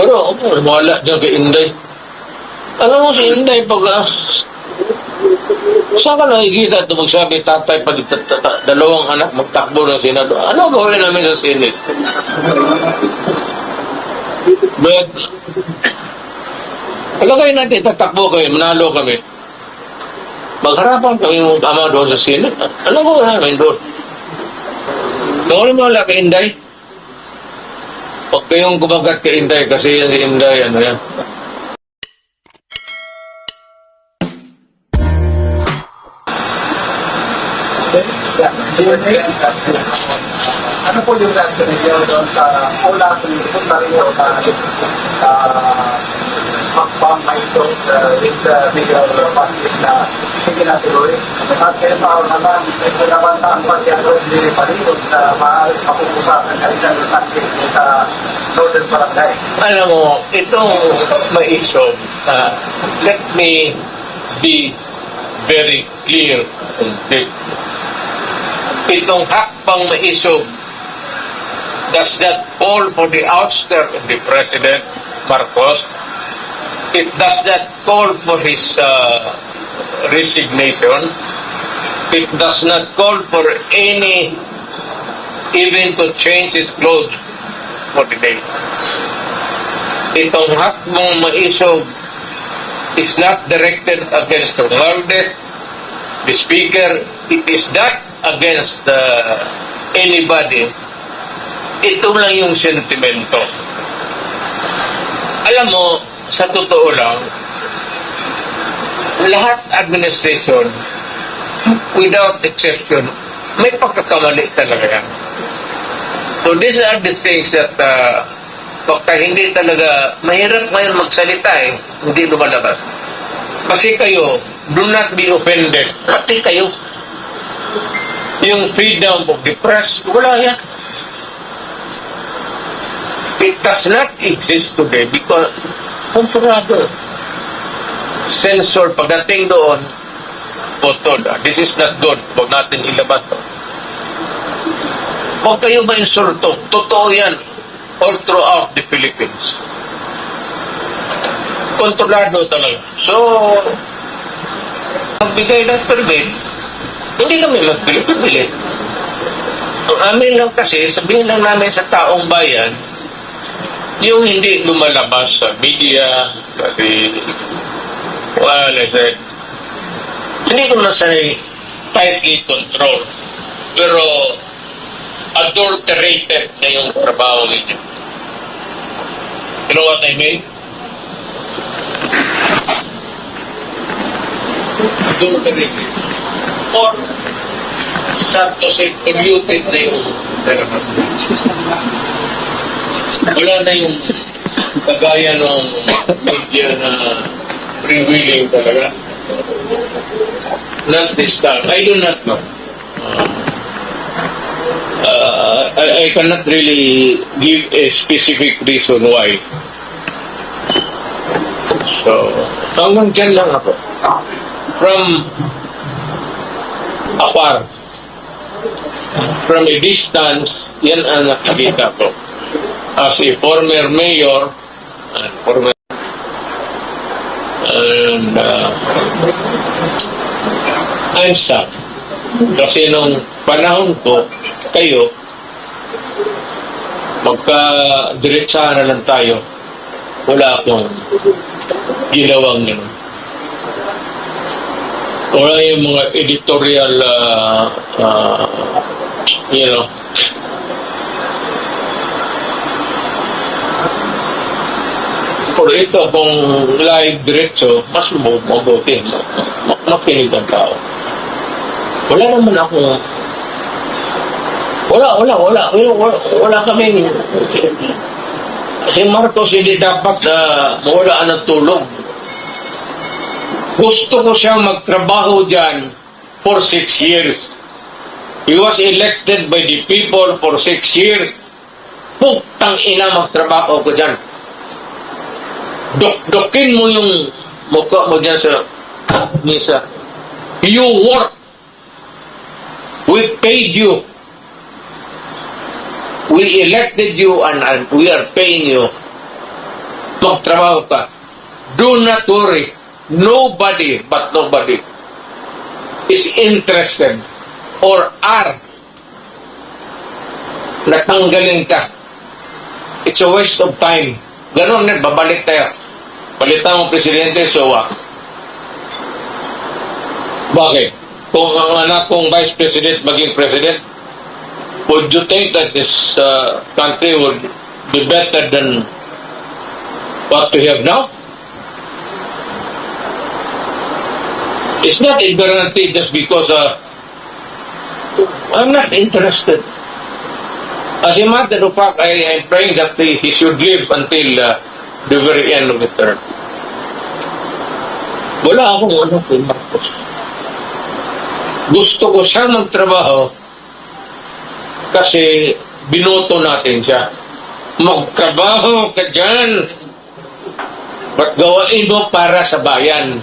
Pero ako, wala dyan kay Inday. Alam mo si Inday pag ah, saan ka nakikita ito magsabi tatay pag dalawang anak magtakbo ng Senado? Ano gawin namin sa Senate? But, Alagay natin, tatakbo kayo, manalo kami. Magharapan kami mong ama doon sa Senate. Ano gawin namin doon? Doon mo wala kay Inday. Huwag kayong gumagat kay Inday kasi yan si Inday, ano yan. Ano po yung reaction ninyo doon sa una punta rin sa uh, Makbang Maiso with the bigger public na hindi natuloy. At kaya pa naman, ito naman ang pagyaro ni Palibot na maaaring mapupusakan ay sa sa Northern Barangay. Alam mo, itong maisom, ah, let me be very clear and big. Itong hakbang maisom does not call for the ouster of the President Marcos. It does not call for his uh, resignation. It does not call for any even to change his clothes for the day itong hakbang maisog is not directed against Romualdez, the speaker. It is not against uh, anybody. Ito lang yung sentimento. Alam mo, sa totoo lang, lahat administration, without exception, may pagkakamali talaga yan. So these are the things that uh, pagka hindi talaga, mahirap ngayon magsalita eh, hindi lumalabas. Kasi kayo, do not be offended. Pati kayo. Yung freedom of the press, wala yan. It does not exist today because kontrolado. Censor, pagdating doon, putol, ah, this is not good. Huwag natin ilabas to. Huwag kayo ma-insulto. Totoo yan. All throughout the Philippines. Kontrolado talaga. So, magbigay ng permit, hindi kami magpili-pili. Ang amin lang kasi, sabihin lang namin sa taong bayan, yung hindi lumalabas sa media, kasi, well, I said, hindi ko na say tightly control. Pero, adulterated na yung trabaho ninyo. You know what I mean? Adulterated. Or, sad to say, polluted na yung. Wala na yung kagaya ng media na freewheeling talaga. Not this time. I do not know. Uh, I, I cannot really give a specific reason why. So, hanggang dyan lang ako. From afar, from a distance, yan ang nakikita ko. As a former mayor, and former and uh, I'm sad. Kasi nung panahon ko, kayo, magka-diretsahan na lang tayo. Wala akong ginawang gano'n. Wala yung mga editorial, uh, uh, you know, Pero ito, kung live diretso, mas mabu- mabuti. Ma- ma- Makinig ang tao. Wala naman ako wala, wala, wala. Wala, wala, kami. Si Marcos hindi dapat na mawala ng tulog. Gusto ko siya magtrabaho dyan for six years. He was elected by the people for six years. Putang ina magtrabaho ko dyan. Dok-dokin mo yung mukha mo dyan sa misa. You work. We paid you. We elected you and, and we are paying you. magtrabaho ka. Do not worry. Nobody, but nobody, is interested or are natanggalin ka. It's a waste of time. Ganon din, babalik tayo. Palitan mo presidente, so what? Bakit? Kung ang anak kong vice president maging president, would you think that this uh, country would be better than what we have now? It's not a guarantee just because uh, I'm not interested. As a matter of fact, I am praying that he should live until uh, the very end of the term. Wala akong ano kay Marcos. Gusto ko siya magtrabaho kasi binoto natin siya. Magtrabaho ka dyan. Gawain mo para sa bayan?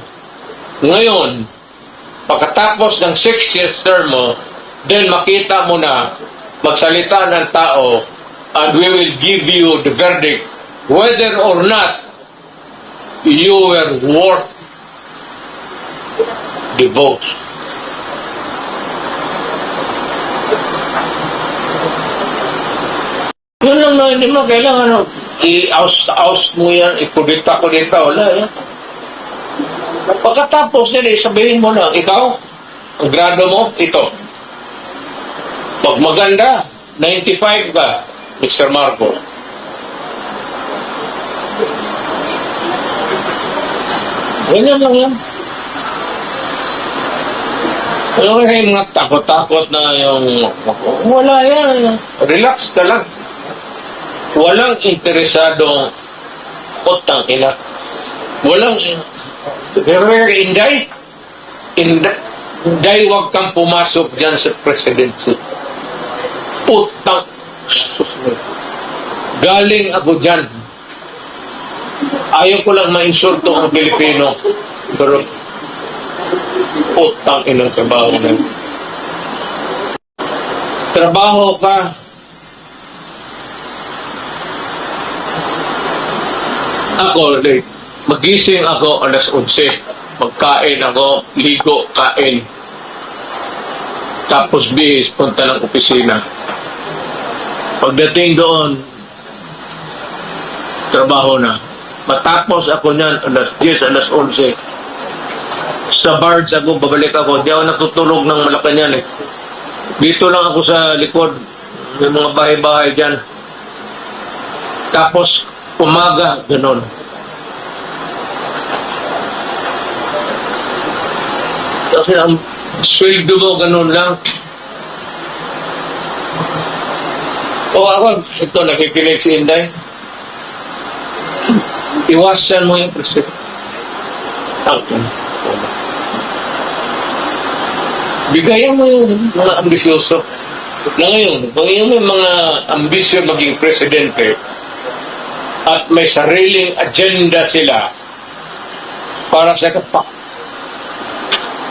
Ngayon, pagkatapos ng six years term mo, then makita mo na magsalita ng tao and we will give you the verdict whether or not you were worth the vote. Yun lang na, hindi mo kailangan ano, i-oust-oust mo yan, ikudita-kudita, wala yan. Pagkatapos nila, sabihin mo lang, ikaw, ang grado mo, ito. Pag maganda, 95 ka, Mr. Marco. Ganyan lang yan. Ano kaya yung mga takot-takot na yung... Wala yan. Relax ka lang. Walang interesado utang ina. Walang... Pero Inday, Inday, Inday, huwag kang pumasok dyan sa presidency. Utang. Galing ako dyan. Ayaw ko lang ma-insulto ang Pilipino. Pero utang inang trabaho na. Trabaho ka. Ako, like, magising ako alas 11. Magkain ako, ligo, kain. Tapos bihis, punta ng opisina. Pagdating doon, trabaho na. Matapos ako niyan, alas 10, alas 11. Sa barge ako, babalik ako. Di ako natutulog ng Malacanang eh. Dito lang ako sa likod. May mga bahay-bahay dyan. Tapos, umaga, ganun. Kasi ang sweldo mo, ganun lang. O ako, ito, nakikinig si Inday. Iwasan mo yung president. Okay. Bigayan mo yung mga ambisyoso. Na ngayon, kung yung may mga ambisyon maging presidente at may sariling agenda sila para sa kapak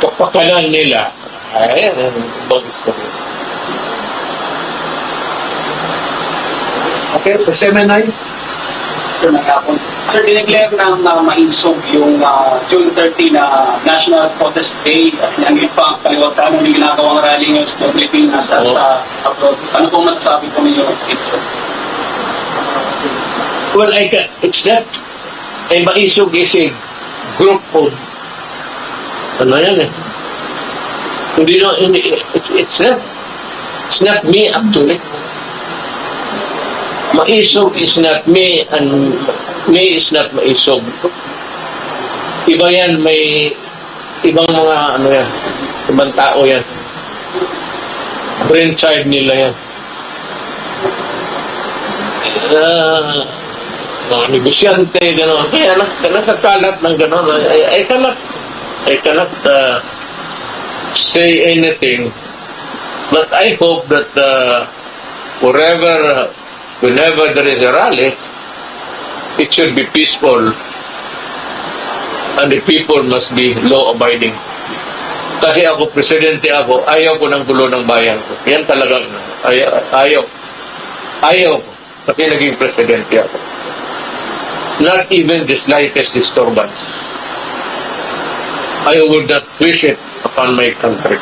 kapakanan nila, ay, bagay ko. Okay, Semenay. Sir, nagkapon. Sir, dineclare na na mainsog yung ah, June 30 na National Protest Day at nangyayari pa ang kaliwatan ng ginagawang rally ngayon sa Pilipinas at sa abroad. Ano pong masasabi po ninyo? Well, I can, it's not a maisog is a group of ano yan eh. Hindi no, hindi, it's, it's not, it's not me actually. Maisog is not me and me is not maisog. Iba yan, may ibang mga ano yan, ibang tao yan. Brainchild nila yan. Ah, mga negosyante, gano'n. Kaya nak nakakalat ng gano'n. I, I cannot, I cannot uh, say anything. But I hope that uh, wherever, whenever there is a rally, it should be peaceful. And the people must be law-abiding. Kasi ako, presidente ako, ayaw ko ng gulo ng bayan ko. Yan talagang, ayaw, ayaw. Ayaw ko. Kasi naging presidente ako. Not even the slightest disturbance. I would not wish it upon my country.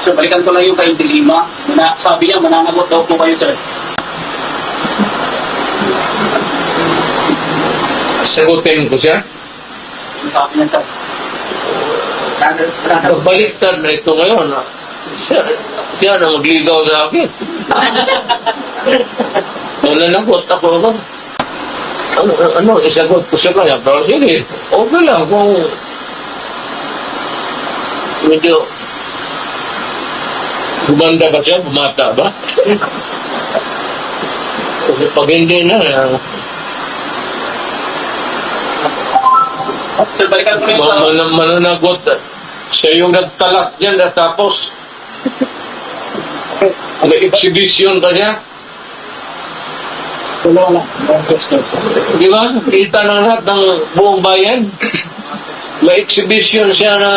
Sir, balikan ko lang yung kay Dilima. Na, sabi niya, mananagot daw po kayo, sir. Sagutin ko siya. Yung Sabi niya, sir. Baliktad na ito ngayon. ah. Siya, siya na magligaw sa akin. Nananagot ako ako. Ano, ano, isagot ko siya kaya. Pero sige, okay lang kung medyo gumanda ba siya, bumata ba? Kasi pag hindi na, Sir, balikan ko lang yung sa... man- mananagot. Siya yung nagtalak dyan at tapos may exhibition pa siya. Wala sir. Di ba? Kita na lahat ng buong bayan. May exhibition siya na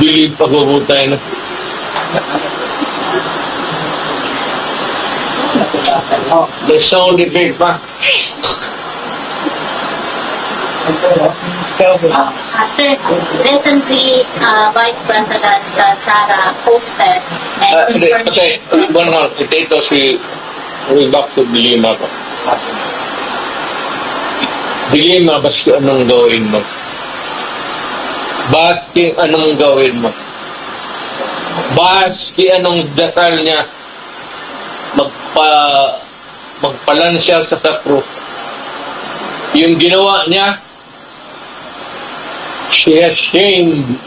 Bilib pa ko tayo na. May sound effect pa. Uh, sir, recently, uh, Vice President uh, Sara posted Uh, and confirmed kasi, one more, ito si, way back to Dilima pa. Dilima, baski anong gawin mo? Baski anong gawin mo? Baski anong dasal niya? Magpa, magpalansyal sa sakro. Yung ginawa niya, she has shamed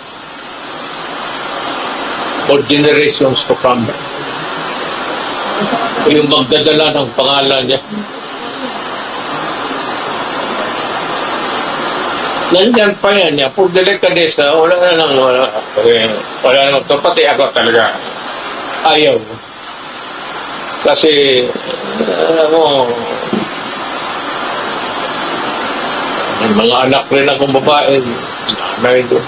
for generations to come. Yung magdadala ng pangalan niya. Nandyan pa yan niya. Pag delikadesa, wala na lang, wala. Wala ito. Pati ako talaga. Ayaw. Kasi, alam mo, may mga anak rin akong babae. Nanay doon.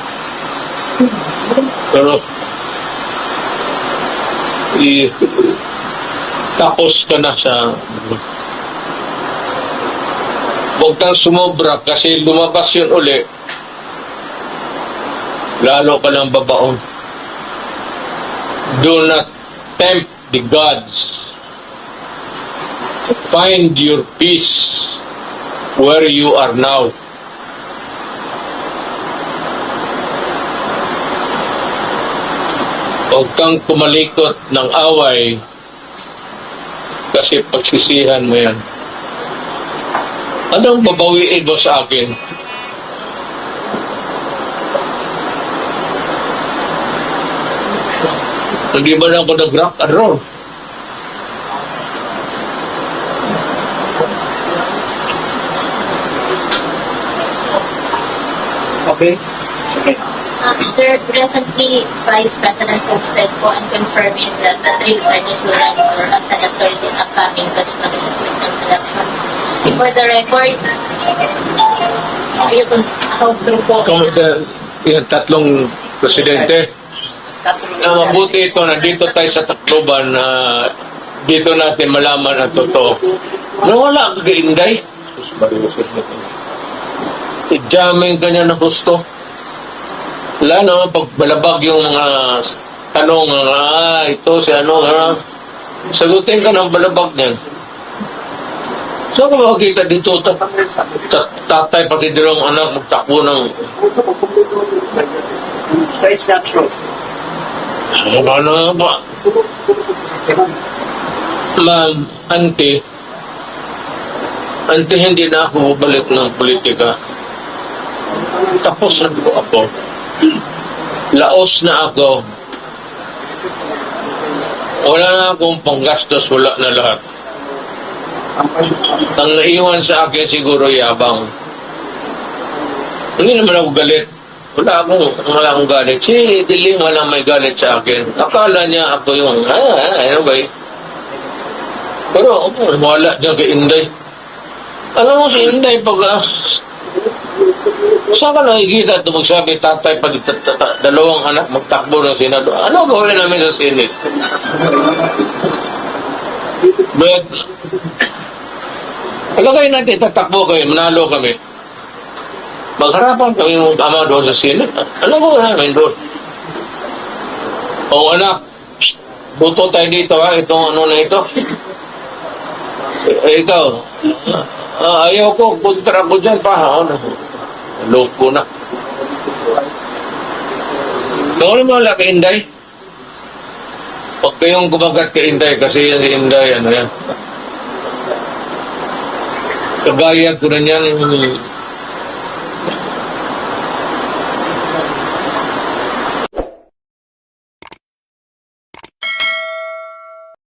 Pero, i tapos ka na sa huwag kang sumobra kasi lumabas yun uli lalo ka ng babaon do not tempt the gods find your peace where you are now Huwag kang kumalikot ng away kasi pagsisihan mo yan. Anong babawiin mo sa akin? Hindi ba na ako nag-rock and roll? Okay? Sige. Uh, sir, recently, Vice President posted po and confirming that the three attorneys will run for a senator in this upcoming 2023 elections. For the record, can how through po Kung uh, yung tatlong presidente, na mabuti ito, nandito tayo sa Tacloban na dito natin malaman ang totoo. Na wala ang kagainday. I-jamming ka niya na gusto. Wala naman pag balabag yung mga tanong, ah, ito si ano, ah, sagutin ka ng balabag niyan. So kung makikita dito, ta- ta- tatay pati dalawang anak magtakbo ng So it's not true. ano ba na ba? Ma'am, auntie, auntie, hindi na ako balik ng politika. Tapos na po ako. Laos na ako. Wala na akong panggastos, wala na lahat. Ang naiwan sa akin siguro yabang. Hindi naman ako galit. Wala akong, wala akong galit. Si Diling wala may galit sa akin. Akala niya ako yung, ah, ano ba eh? Pero wala dyan kay Inday. Alam mo si Inday pag Saan ka nakikita ito magsabi, tatay, pag dalawang anak magtakbo ng Senado? Ano gawin namin sa Senate? But, Alagay natin, tatakbo kayo, manalo kami. Magharapan kami ng ama doon sa Senate. Ano mo namin doon? O anak, buto tayo dito ha, itong ano na ito. Eh, ikaw, ah, ayaw ko, kontra ko dyan pa. Ano? Loob ko na. Noon mo lang kay Inday. Huwag kayong gumagat kay Inday kasi yan si Inday, ano yan. Kabayag ko na niyan,